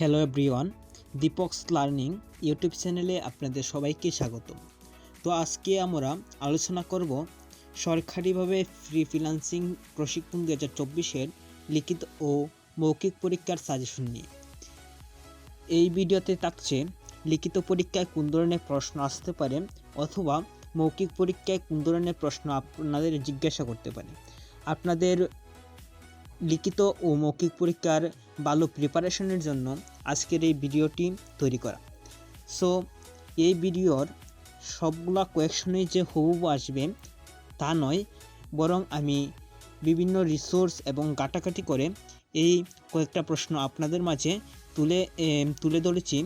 Hello everyone Deepak's learning YouTube চ্যানেলে আপনাদের সবাইকে স্বাগত। তো আজকে আমরা আলোচনা করব সরকারিভাবে ফ্রি ফ্রিল্যান্সিং প্রশিক্ষণ দু হাজার চব্বিশের লিখিত ও মৌখিক পরীক্ষার সাজেশন নিয়ে। এই ভিডিওতে থাকছে লিখিত পরীক্ষায় কোন ধরনের প্রশ্ন আসতে পারে অথবা মৌখিক পরীক্ষায় কোন ধরনের প্রশ্ন আপনাদের জিজ্ঞাসা করতে পারে। আপনাদের লিখিত ও মৌখিক পরীক্ষার ভালো প্রিপারেশনের জন্য আজকের এই ভিডিওটি তৈরি করা। সো এই ভিডিওর সবগুলা কোয়েকশনেই যে হুবহু আসবে, তা নয়, বরং আমি বিভিন্ন রিসোর্স এবং ঘাটাঘাটি করে এই কয়েকটা প্রশ্ন আপনাদের মাঝে তুলে তুলে ধরেছি।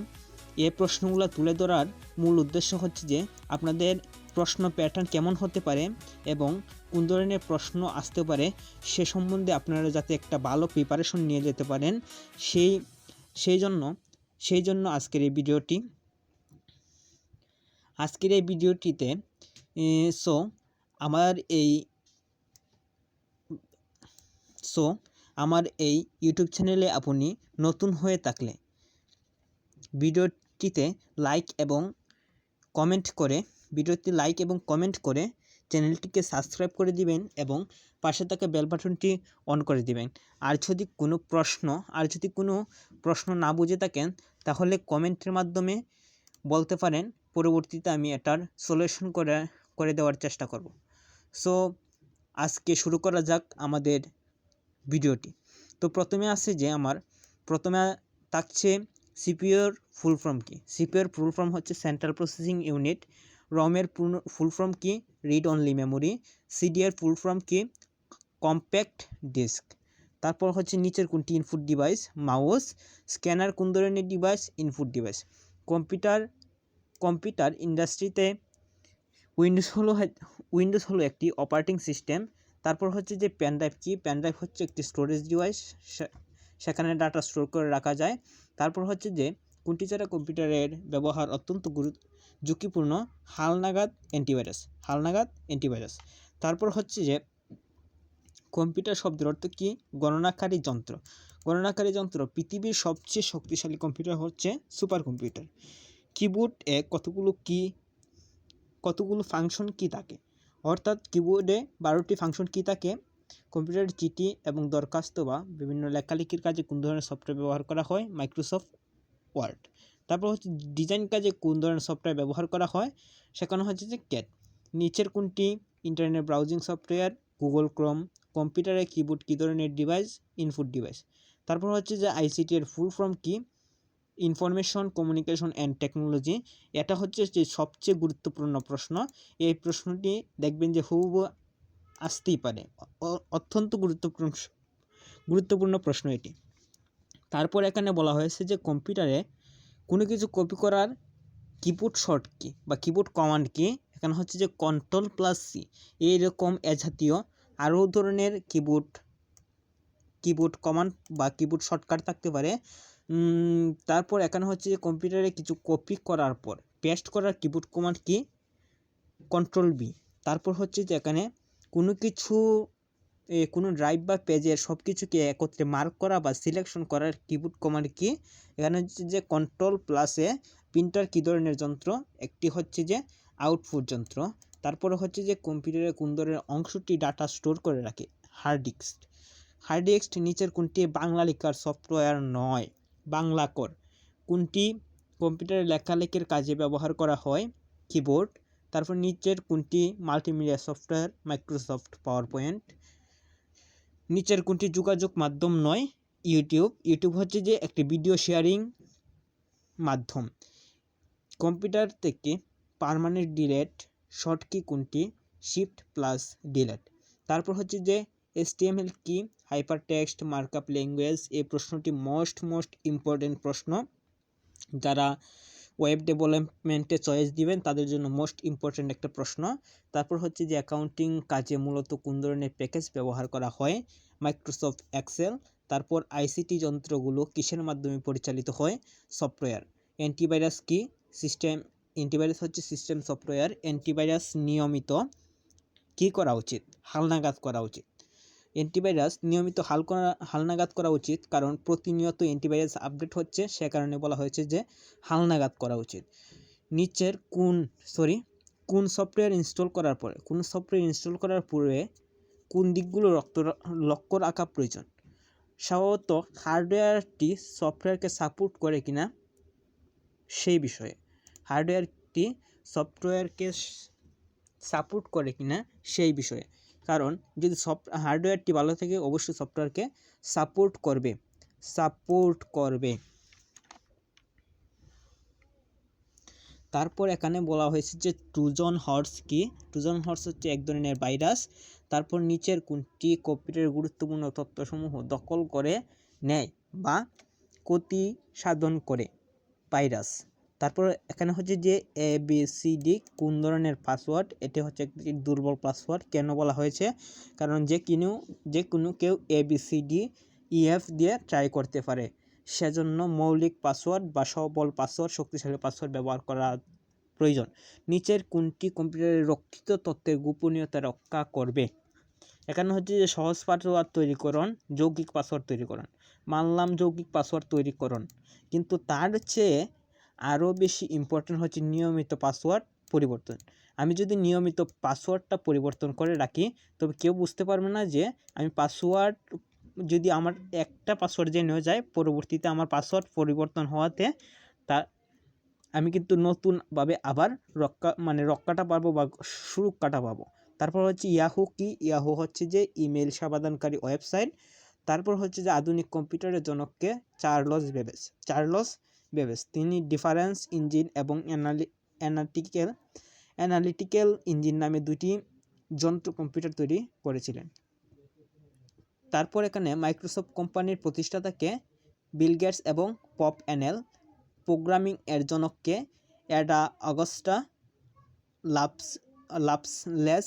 এ প্রশ্নগুলো তুলে ধরার মূল উদ্দেশ্য হচ্ছে যে, আপনাদের প্রশ্ন প্যাটার্ন কেমন হতে পারে এবং কোন ধরনের প্রশ্ন আসতে পারে সে সম্বন্ধে আপনারা যাতে একটা ভালো প্রিপারেশন নিয়ে যেতে পারেন। সেই সেই জন্য সেই জন্য আজকের এই ভিডিওটি। আজকের এই ভিডিওটিতে সো আমার এই সো আমার এই ইউটিউব চ্যানেলে আপনি নতুন হয়ে থাকলে, ভিডিওটিতে লাইক এবং কমেন্ট করে ভিডিওটি লাইক এবং কমেন্ট করে চ্যানেলটিকে সাবস্ক্রাইব করে দিবেন এবং পাশে থাকা বেল বাটনটি অন করে দিবেন। আর যদি কোনো প্রশ্ন, আর যদি কোনো প্রশ্ন না বুঝে থাকেন, তাহলে কমেন্টের মাধ্যমে বলতে পারেন। পরবর্তীতে আমি এটার সলিউশন করে করে দেওয়ার চেষ্টা করব। সো, আজকে শুরু করা যাক আমাদের ভিডিওটি। তো প্রথমে আছে যে আমার, প্রথমে থাকছে সিপিওর ফুল ফর্ম কি সিপিওর ফুল ফর্ম হচ্ছে সেন্ট্রাল প্রসেসিং ইউনিট। রমের ফুল ফর্ম কি? Read only memory CDR full form কি? কম্প্যাক্ট ডিস্ক তারপর হচ্ছে নিচের কোনটি? ইনপুট ডিভাইস মাউস স্ক্যানার কোন ধরনের device input device computer computer ইন্ডাস্ট্রিতে উইন্ডোজ হলো উইন্ডোজ হলো একটি অপারেটিং সিস্টেম তারপর হচ্ছে যে পেন ড্রাইভ কি? পেন ড্রাইভ হচ্ছে একটি স্টোরেজ ডিভাইস সেখানে ডাটা স্টোর করে রাখা যায়। তারপর হচ্ছে যে কোনটি ছাড়া কম্পিউটারের ব্যবহার অত্যন্ত গুরু ঝুঁকিপূর্ণ হালনাগাদ অ্যান্টিভাইরাস হালনাগাদ অ্যান্টিভাইরাস তারপর হচ্ছে যে কম্পিউটার শব্দের অর্থ কী? গণনাকারী যন্ত্র। গণনাকারী যন্ত্র পৃথিবীর সবচেয়ে শক্তিশালী কম্পিউটার হচ্ছে সুপার কম্পিউটার কিবোর্ড এ কতগুলো কি কতগুলো ফাংশন কি থাকে? অর্থাৎ কিবোর্ডে বারোটি ফাংশন কি থাকে। কম্পিউটারের চিঠি এবং দরখাস্ত বা বিভিন্ন লেখালেখির কাজে কোন ধরনের সফটওয়্যার ব্যবহার করা হয়? মাইক্রোসফট ওয়ার্ড তারপর হচ্ছে ডিজাইন কাজে কোন ধরনের সফটওয়্যার ব্যবহার করা হয়, সেখানে হচ্ছে যে ক্যাট নিচের কোনটি? Internet browsing software Google Chrome কম্পিউটারে কিবোর্ড কী ধরনের ডিভাইস ইনপুট ডিভাইস তারপর হচ্ছে যে আইসিটি এর ফুল ফর্ম কি? ইনফরমেশন কমিউনিকেশন অ্যান্ড টেকনোলজি এটা হচ্ছে যে সবচেয়ে গুরুত্বপূর্ণ প্রশ্ন। এই প্রশ্নটি দেখবেন যে হুবহু আসতেই পারে। অত্যন্ত গুরুত্বপূর্ণ গুরুত্বপূর্ণ প্রশ্ন এটি। তারপর এখানে বলা হয়েছে যে কম্পিউটারে কোনো কিছু কপি করার কিবোর্ড শর্ট কি বা কিবোর্ড কমান্ড কি এখানে হচ্ছে যে কন্ট্রোল প্লাস সি এইরকম এ জাতীয় আরও ধরনের কিবোর্ড কিবোর্ড কমান্ড বা কিবোর্ড শর্টকাট থাকতে পারে। তারপর এখানে হচ্ছে যে কম্পিউটারে কিছু কপি করার পর পেস্ট করার কিবোর্ড কমান্ড কি কন্ট্রোল বি তারপর হচ্ছে যে এখানে কোনো কিছু কোনো ড্রাইভ বা পেজের সব কিছুকে একত্রে মার্ক করা বা সিলেকশন করার কিবোর্ড কমান্ড কি? এখানে হচ্ছে যে কন্ট্রোল প্লাসে প্রিন্টার কী ধরনের যন্ত্র? একটি হচ্ছে যে আউটপুট যন্ত্র। তারপরে হচ্ছে যে কম্পিউটারে কোন ধরনের অংশটি ডাটা স্টোর করে রাখে? হার্ড ডিস্ক হার্ড ডিস্ক নিচের কোনটি? বাংলা লেখার সফটওয়্যার নয়। বাংলা কর কোনটি? কম্পিউটারে লেখালেখির কাজে ব্যবহার করা হয়? কিবোর্ড তারপর নিচের কোনটি? Multimedia software Microsoft PowerPoint নিচের কোনটি যোগাযোগ মাধ্যম নয়? ইউটিউব। ইউটিউব হচ্ছে যে একটি ভিডিও শেয়ারিং মাধ্যম। কম্পিউটার থেকে পারমানেন্ট ডিলেট শর্ট কি কোনটি? Shift plus delete. তারপর হচ্ছে যে এসটিএমএল কি? হাইপার টেক্সট মার্কআপ ল্যাঙ্গুয়েজ, এই প্রশ্নটি মোস্ট মোস্ট ইম্পর্টেন্ট প্রশ্ন। যারা ওয়েব ডেভেলপমেন্টে চয়েস দিবেন, তাদের জন্য মোস্ট ইম্পর্ট্যান্ট একটা প্রশ্ন। তারপর হচ্ছে যে অ্যাকাউন্টিং কাজে মূলত কোন ধরনের প্যাকেজ ব্যবহার করা হয়? মাইক্রোসফট এক্সেল তারপর আইসিটি যন্ত্রগুলো কিসের মাধ্যমে পরিচালিত হয়? সফটওয়্যার অ্যান্টিভাইরাস কি? সিস্টেম অ্যান্টিভাইরাস হচ্ছে সিস্টেম সফটওয়্যার অ্যান্টিভাইরাস নিয়মিত। কী করা উচিত? হালনাগাদ করা উচিত। অ্যান্টিভাইরাস নিয়মিত হাল করা, হালনাগাদ করা উচিত। কারণ প্রতিনিয়ত অ্যান্টিভাইরাস আপডেট হচ্ছে, সে কারণে বলা হয়েছে যে হালনাগাদ করা উচিত। নিচের কোন সরি কোন সফটওয়্যার ইনস্টল করার পরে, কোন সফটওয়্যার ইনস্টল করার পূর্বে কোন দিকগুলো রক্ত, লক্ষ্য রাখা প্রয়োজন? স্বভাবত হার্ডওয়্যারটি সফটওয়্যারকে সাপোর্ট করে কিনা, সেই বিষয়ে। হার্ডওয়্যারটি সফটওয়্যারকে সাপোর্ট করে কিনা, সেই বিষয়ে। কারণ যদি সফট হার্ডওয়্যারটি ভালো থাকে, অবশ্যই সফটওয়্যারকে সাপোর্ট করবে। সাপোর্ট করবে। তারপর এখানে বলা হয়েছে যে ট্রুজন হর্স কি? ট্রুজন হর্স হচ্ছে এক ধরনের ভাইরাস। তারপর নিচের কোনটি কম্পিউটারের গুরুত্বপূর্ণ তথ্যসমূহ দখল করে, নেয় বা ক্ষতি সাধন করে ভাইরাস। তারপর এখানে হচ্ছে যে এ বি সি ডি কোন ধরনের পাসওয়ার্ড এটি হচ্ছে একটি দুর্বল পাসওয়ার্ড কেন বলা হয়েছে? কারণ যে কিনু, যে কোনো কেউ A B C D E F দিয়ে ট্রাই করতে পারে। সেজন্য মৌলিক পাসওয়ার্ড বা সবল পাসওয়ার্ড শক্তিশালী পাসওয়ার্ড ব্যবহার করা প্রয়োজন। নিচের কোনটি কম্পিউটারের রক্ষিত তথ্যের গোপনীয়তা রক্ষা করবে? এখানে হচ্ছে যে সহজ পাসওয়ার্ড তৈরিকরণ, যৌগিক পাসওয়ার্ড তৈরিকরণ। মানলাম যৌগিক পাসওয়ার্ড তৈরিকরণ। কিন্তু তার চেয়ে আরও বেশি ইম্পর্টেন্ট হচ্ছে নিয়মিত পাসওয়ার্ড পরিবর্তন। আমি যদি নিয়মিত পাসওয়ার্ডটা পরিবর্তন করে রাখি, তবে কেউ বুঝতে পারবে না যে আমি পাসওয়ার্ড যদি আমার একটা পাসওয়ার্ড যে জেনেও যায়, পরবর্তীতে আমার পাসওয়ার্ড পরিবর্তন হওয়াতে তা আমি কিন্তু নতুনভাবে আবার রক্ষা মানে রক্ষাটা পাবো বা সুরক্ষাটা পাবো। তারপর হচ্ছে ইয়াহু কি? ইয়াহু হচ্ছে যে ইমেল সমাধানকারী ওয়েবসাইট তারপর হচ্ছে যে আধুনিক কম্পিউটারের জনককে চার্লস বেবেস চার্লস বেবেস তিনি ডিফারেন্স ইঞ্জিন এবং অ্যানালিটিক্যাল অ্যানালিটিক্যাল ইঞ্জিন নামে দুটি যন্ত্র কম্পিউটার তৈরি করেছিলেন। তারপর এখানে মাইক্রোসফট কোম্পানির প্রতিষ্ঠাতাকে বিল গেটস এবং পপ অ্যানেল প্রোগ্রামিং এর জনককে অ্যাডা অগস্টা লাভস লাভসলেস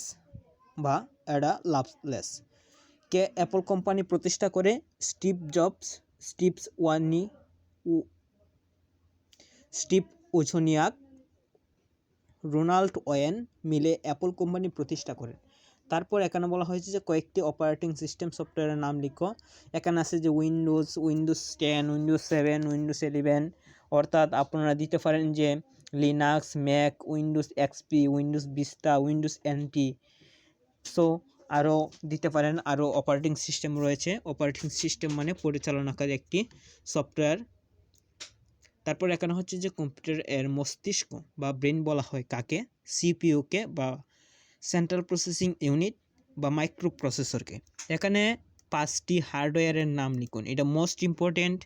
বা অ্যাডা লাভসলেস কে অ্যাপল কোম্পানি প্রতিষ্ঠা করে স্টিভ জবস স্টিভস ওয়ানি স্টিভ ওঝনিয়াক রোনাল্ড ওয়েন মিলে অ্যাপল কোম্পানি প্রতিষ্ঠা করেন। তারপর এখানে বলা হয়েছে যে কয়েকটি অপারেটিং সিস্টেম সফটওয়্যারের নাম লিখো। এখানে আছে যে Windows Windows ten, Windows seven, Windows eleven. অর্থাৎ আপনারা দিতে পারেন যে Linux, Mac, Windows XP Windows Vista Windows NT. So আরও দিতে পারেন, আরও অপারেটিং সিস্টেম রয়েছে। অপারেটিং সিস্টেম মানে পরিচালনাকারী একটি সফটওয়্যার। তারপর এখানে হচ্ছে যে কম্পিউটার এর মস্তিষ্ক বা ব্রেন বলা হয় কাকে? সিপিইউকে বা সেন্ট্রাল প্রসেসিং ইউনিট বা মাইক্রো প্রসেসরকে এখানে পাঁচটি হার্ডওয়্যারের নাম লিখুন। এটা মোস্ট ইম্পর্ট্যান্ট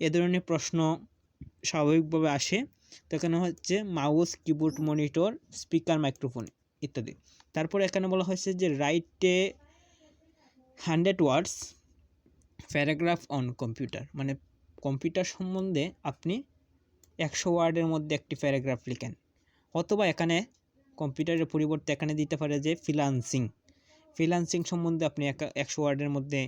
এ ধরনের প্রশ্ন স্বাভাবিকভাবে আসে। তো এখানে হচ্ছে mouse keyboard monitor speaker microphone ইত্যাদি। তারপর এখানে বলা হয়েছে যে রাইটে hundred words paragraph on computer মানে কম্পিউটার সম্বন্ধে আপনি একশো ওয়ার্ডের মধ্যে একটি প্যারাগ্রাফ লিখেন। অথবা এখানে কম্পিউটারের পরিবর্তে এখানে দিতে পারে যে ফ্রিলান্সিং ফ্রিলান্সিং সম্বন্ধে আপনি একশো ওয়ার্ডের মধ্যে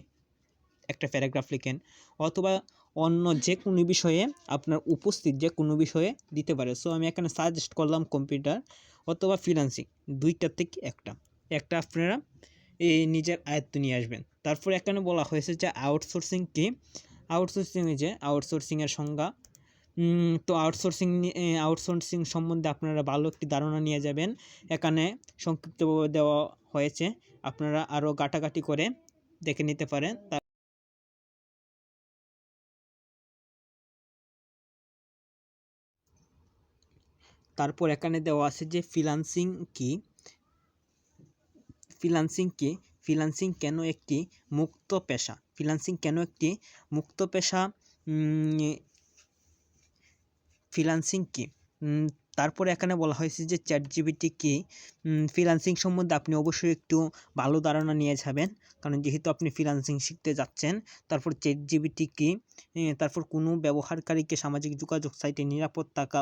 একটা প্যারাগ্রাফ লিখেন। অথবা অন্য যে কোনো বিষয়ে আপনার উপস্থিত যে কোনো বিষয়ে দিতে পারে। সো আমি এখানে সাজেস্ট করলাম কম্পিউটার অথবা ফ্রিলান্সিং দুইটার থেকে একটা। একটা আপনারা এই নিজের আয়ত্ত নিয়ে আসবেন। তারপর এখানে বলা হয়েছে যে আউটসোর্সিং কি? আউটসোর্সিং যে আউটসোর্সিংয়ের সংজ্ঞা। তো আউটসোর্সিং আউটসোর্সিং সম্বন্ধে আপনারা ভালো একটি ধারণা নিয়ে যাবেন। এখানে সংক্ষিপ্তভাবে দেওয়া হয়েছে। আপনারা আরও গাটাগাটি করে দেখে নিতে পারেন। তারপর এখানে দেওয়া আছে যে ফ্রিলান্সিং কি? ফ্রিলান্সিং কি? ফ্রিলান্সিং কেন একটি মুক্ত পেশা? ফ্রিলান্সিং কেন একটি মুক্ত পেশা? ফ্রিলান্সিং কি? তারপরে এখানে বলা হয়েছে যে চ্যাট জিবিটি কি ফ্রিলান্সিং সম্বন্ধে আপনি অবশ্যই একটু ভালো ধারণা নিয়ে যাবেন। কারণ যেহেতু আপনি ফ্রিলান্সিং শিখতে যাচ্ছেন, তারপর চ্যাট জিবিটি কি তারপর কোনো ব্যবহারকারীকে সামাজিক যোগাযোগ সাইটে নিরাপদ থাকা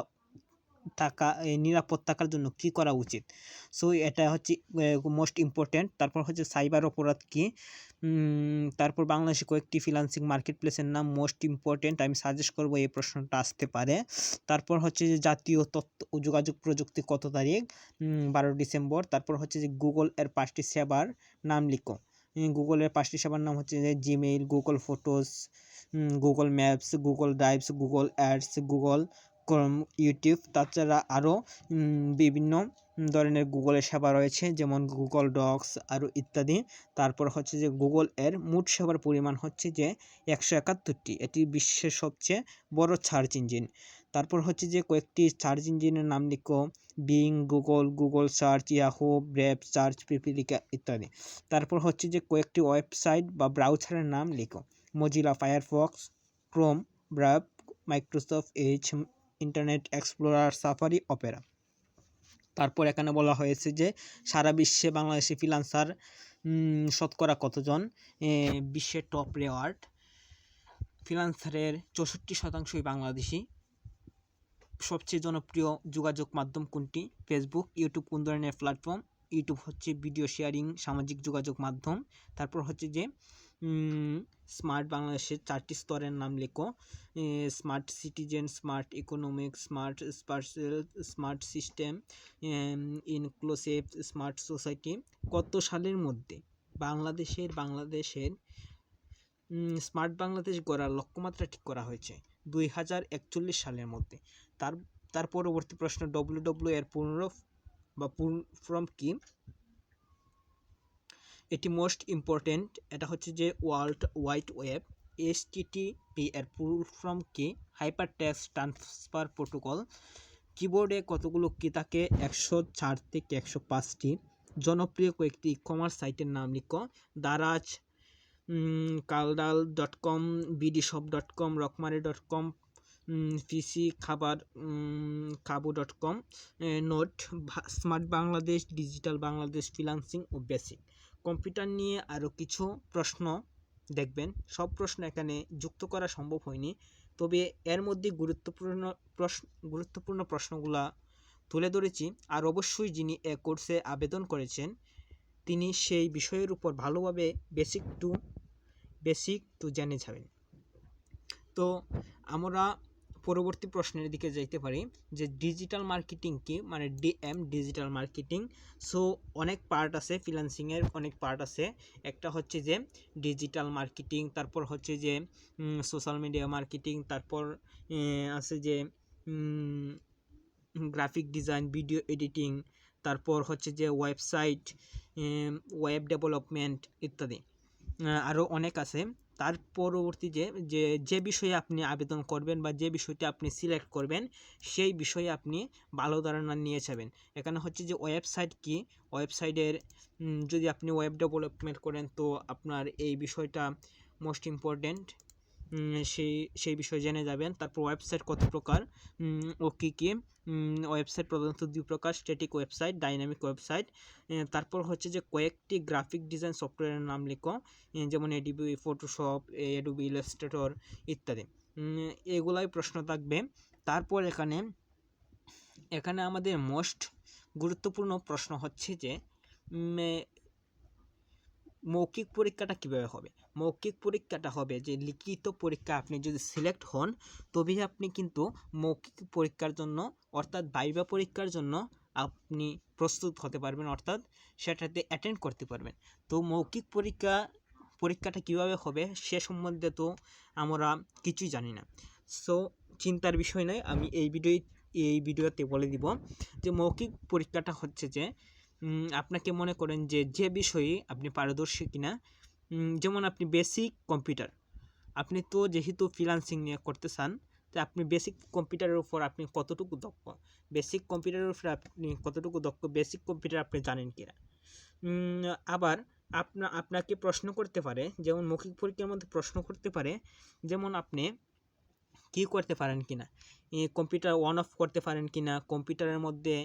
থাকা নিরাপদ থাকার জন্য কি করা উচিত? সো এটা হচ্ছে মোস্ট ইম্পর্ট্যান্ট তারপর হচ্ছে সাইবার অপরাধ কি? তারপর বাংলাদেশে কয়েকটি ফ্রিলান্সিং মার্কেট প্লেসের নাম মোস্ট ইম্পর্ট্যান্ট আমি সাজেস্ট করব এই প্রশ্নটা আসতে পারে। তারপর হচ্ছে যে জাতীয় তথ্য ও যোগাযোগ প্রযুক্তি কত তারিখ? বারো ডিসেম্বর। তারপর হচ্ছে যে গুগল এর পাঁচটি সেবার নাম লিখো। গুগলের পাঁচটি সেবার নাম হচ্ছে যে Gmail Google Photos Google Maps Google Drives Google Ads Google YouTube, তাছাড়া আরও বিভিন্ন ধরনের গুগলের সেবা রয়েছে, যেমন গুগল ডক্স আরও ইত্যাদি। তারপর হচ্ছে যে গুগল এর মোট সেবার পরিমাণ হচ্ছে যে একশো একাত্তরটি। এটি বিশ্বের সবচেয়ে বড় সার্চ ইঞ্জিন তারপর হচ্ছে যে কয়েকটি সার্চ ইঞ্জিনের নাম লিখো Bing Google Google search Yahoo Brave search Pipilika ইত্যাদি। তারপর হচ্ছে যে কয়েকটি ওয়েবসাইট বা ব্রাউজারের নাম লিখো Mozilla Firefox Chrome Brave Microsoft Edge Internet Explorer Safari Opera. তারপর এখানে বলা হয়েছে যে, সারা বিশ্বে বাংলাদেশি ফ্রিলান্সার শতকরা কতজন? বিশ্বের টপ রেওয়ার্ড ফ্রিলান্সারের চৌষট্টি শতাংশই বাংলাদেশি। সবচেয়ে জনপ্রিয় যোগাযোগ মাধ্যম কোনটি? ফেসবুক ইউটিউব কোন ধরনের প্ল্যাটফর্ম ইউটিউব হচ্ছে ভিডিও শেয়ারিং সামাজিক যোগাযোগ মাধ্যম। তারপর হচ্ছে যে স্মার্ট বাংলাদেশের চারটি স্তরের নাম লেখো। Smart citizen smart economic smart স্পার্সেল smart system inclusive smart society কত সালের মধ্যে বাংলাদেশের বাংলাদেশের স্মার্ট বাংলাদেশ গড়ার লক্ষ্যমাত্রা ঠিক করা হয়েছে? দুই হাজার একচল্লিশ সালের মধ্যে। তার তার পরবর্তী প্রশ্ন ডব্লিউ ডব্লিউ এর পুনরূপ বা ফর্ম কি? এটি মোস্ট ইম্পর্টেন্ট, এটা হচ্ছে যে ওয়ার্ল্ড ওয়াইড ওয়েব এস এসটিটিপি এর ফুল ফর্ম কি? Hyper text transfer protocol. কিবোর্ডে কতগুলো কি থাকে? একশো চার থেকে একশো পাঁচটি। জনপ্রিয় কয়েকটি ই কমার্স সাইটের নাম লিখো। Daraz Chaldal dot com BD shop dot com, Rokomari dot com পিসি খাবার কাবু dot com note smart Bangladesh, digital Bangladesh freelancing ও বেসিক। কম্পিউটার নিয়ে আরও কিছু প্রশ্ন দেখবেন। সব প্রশ্ন এখানে যুক্ত করা সম্ভব হয়নি। তবে এর মধ্যে গুরুত্বপূর্ণ প্রশ্ন গুরুত্বপূর্ণ প্রশ্নগুলা তুলে ধরেছি। আর অবশ্যই যিনি এ কোর্সে আবেদন করেছেন, তিনি সেই বিষয়ের উপর ভালোভাবে বেসিক টু বেসিক টু জেনে যাবেন। তো আমরা পরবর্তী প্রশ্নের দিকে যাইতে পারি যে ডিজিটাল মার্কেটিং কি? মানে ডিএম ডিজিটাল মার্কেটিং সো অনেক পার্ট আছে ফ্রিল্যান্সিংয়ের অনেক পার্ট আছে। একটা হচ্ছে যে ডিজিটাল মার্কেটিং তারপর হচ্ছে যে সোশ্যাল মিডিয়া মার্কেটিং তারপর আছে যে গ্রাফিক ডিজাইন ভিডিও এডিটিং তারপর হচ্ছে যে ওয়েবসাইট ওয়েব ডেভেলপমেন্ট ইত্যাদি। আরও অনেক আছে। তার পরবর্তী যে যে যে বিষয়ে আপনি আবেদন করবেন বা যে বিষয়টি আপনি সিলেক্ট করবেন, সেই বিষয়ে আপনি ভালো ধারণা নিয়ে যাবেন। এখানে হচ্ছে যে ওয়েবসাইট কি? ওয়েবসাইটের যদি আপনি ওয়েব ডেভেলপমেন্ট করেন তো আপনার এই বিষয়টা মোস্ট ইম্পর্ট্যান্ট সেই সেই বিষয়ে জেনে যাবেন। তারপর ওয়েবসাইট কত প্রকার? ও কী কী? ওয়েবসাইট প্রধানত দুই প্রকার স্ট্যাটিক ওয়েবসাইট ডাইনামিক ওয়েবসাইট তারপর হচ্ছে যে কয়েকটি গ্রাফিক ডিজাইন সফটওয়্যারের নাম লিখো যেমন এডিবি ফটোশপ এডুবি ইলাস্ট্রেটর ইত্যাদি। এগুলাই প্রশ্ন থাকবে। তারপর এখানে এখানে আমাদের মোস্ট গুরুত্বপূর্ণ প্রশ্ন হচ্ছে যে মৌখিক পরীক্ষাটা কীভাবে হবে? মৌখিক পরীক্ষাটা হবে, যে লিখিত পরীক্ষা আপনি যদি সিলেক্ট হন, তবেই আপনি কিন্তু মৌখিক পরীক্ষার জন্য, অর্থাৎ বাইবা পরীক্ষার জন্য আপনি প্রস্তুত হতে পারবেন, অর্থাৎ সেটাতে অ্যাটেন্ড করতে পারবেন। তো মৌখিক পরীক্ষা, পরীক্ষাটা কীভাবে হবে সে সম্বন্ধে তো আমরা কিছুই জানি না। সো চিন্তার বিষয় নয়, আমি এই ভিডিও এই ভিডিওতে বলে দিব যে মৌখিক পরীক্ষাটা হচ্ছে যে আপনাকে মনে করেন যে যে বিষয়ে আপনি পারদর্শী কিনা যেমন আপনি বেসিক কম্পিউটার আপনি তো যেহেতু ফ্রিলান্সিং নিয়ে করতে চান তো আপনি বেসিক কম্পিউটারের উপর আপনি কতটুকু দক্ষ? বেসিক কম্পিউটারের উপর আপনি কতটুকু দক্ষ? বেসিক কম্পিউটার আপনি জানেন কিনা? আবার আপনা, আপনাকে প্রশ্ন করতে পারে, যেমন মৌখিক পরীক্ষার মধ্যে প্রশ্ন করতে পারে, যেমন আপনি কী করতে পারেন কিনা? কম্পিউটার অন অফ করতে পারেন কিনা? কম্পিউটারের মধ্যে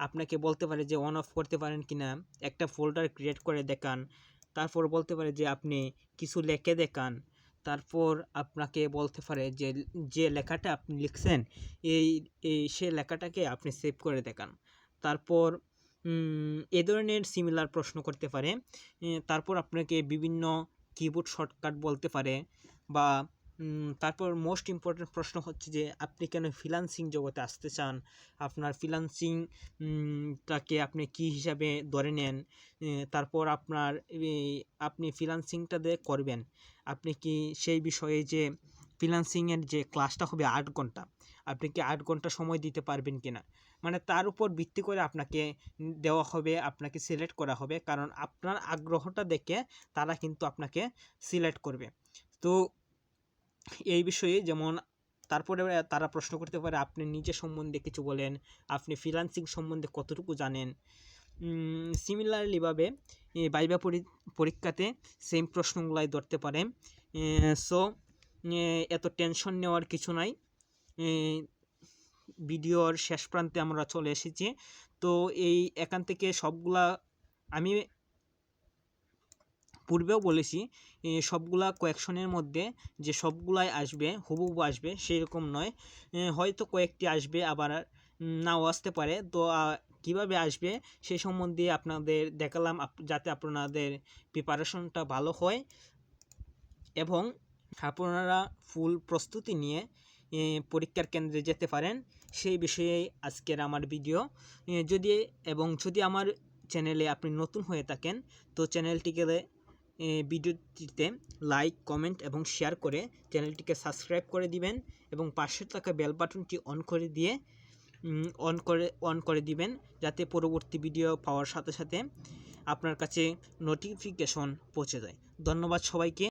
আপনাকে বলতে পারে যে অন অফ করতে পারেন কি না একটা ফোল্ডার ক্রিয়েট করে দেখান তারপর বলতে পারে যে আপনি কিছু লেখে দেখান। তারপর আপনাকে বলতে পারে যে যে লেখাটা আপনি লিখছেন, এই এই সে লেখাটাকে আপনি সেভ করে দেখান। তারপর এ ধরনের সিমিলার প্রশ্ন করতে পারে। তারপর আপনাকে বিভিন্ন কিবোর্ড শর্টকাট বলতে পারে বা তারপর মোস্ট ইম্পর্টেন্ট প্রশ্ন হচ্ছে যে, আপনি কেন ফ্রিল্যান্সিং জগতে আসতে চান? আপনার ফ্রিল্যান্সিং টাকে আপনি কি হিসাবে ধরে নেন? তারপর আপনার আপনি ফ্রিল্যান্সিংটা দিয়ে করবেন। আপনি কি সেই বিষয়ে যে ফ্রিল্যান্সিংয়ের যে ক্লাসটা হবে আট ঘণ্টা, আপনি কি আট ঘণ্টা সময় দিতে পারবেন কি না মানে তার উপর ভিত্তি করে আপনাকে দেওয়া হবে, আপনাকে সিলেক্ট করা হবে, কারণ আপনার আগ্রহটা দেখে তারা কিন্তু আপনাকে সিলেক্ট করবে। তো এই বিষয়ে যেমন তারপরে তারা প্রশ্ন করতে পারে, আপনি নিজে সম্বন্ধে কিছু বলেন, আপনি ফ্রিল্যান্সিং সম্বন্ধে কতটুকু জানেন? সিমিলারলিভাবে বাইবা পরি- পরীক্ষাতে সেম প্রশ্নগুলাই ধরতে পারে। সো এত টেনশন নেওয়ার কিছু নাই। ভিডিওর শেষ প্রান্তে আমরা চলে এসেছি। তো এই এখান থেকে সবগুলা আমি পূর্বেও বলেছি সবগুলা কোয়েকশনের মধ্যে যে সবগুলাই আসবে, হুবহু আসবে সেই রকম নয় হয়তো কয়েকটি আসবে, আবার নাও আসতে পারে। তো কীভাবে আসবে সেই সম্বন্ধে আপনাদের দেখালাম যাতে আপনাদের প্রিপারেশনটা ভালো হয়। এবং আপনারা ফুল প্রস্তুতি নিয়ে পরীক্ষার কেন্দ্রে যেতে পারেন। সেই বিষয়ে আজকের আমার ভিডিও যদি, এবং যদি আমার চ্যানেলে আপনি নতুন হয়ে থাকেন, তো চ্যানেলটিকে ভিডিওটিতে লাইক কমেন্ট এবং শেয়ার করে চ্যানেলটিকে সাবস্ক্রাইব করে দিবেন এবং পাশে থাকা বেল বাটনটি অন করে দিয়ে অন করে অন করে দিবেন যাতে পরবর্তী ভিডিও পাওয়ার সাথে সাথে আপনার কাছে নোটিফিকেশন পৌঁছে যায়। ধন্যবাদ সবাইকে।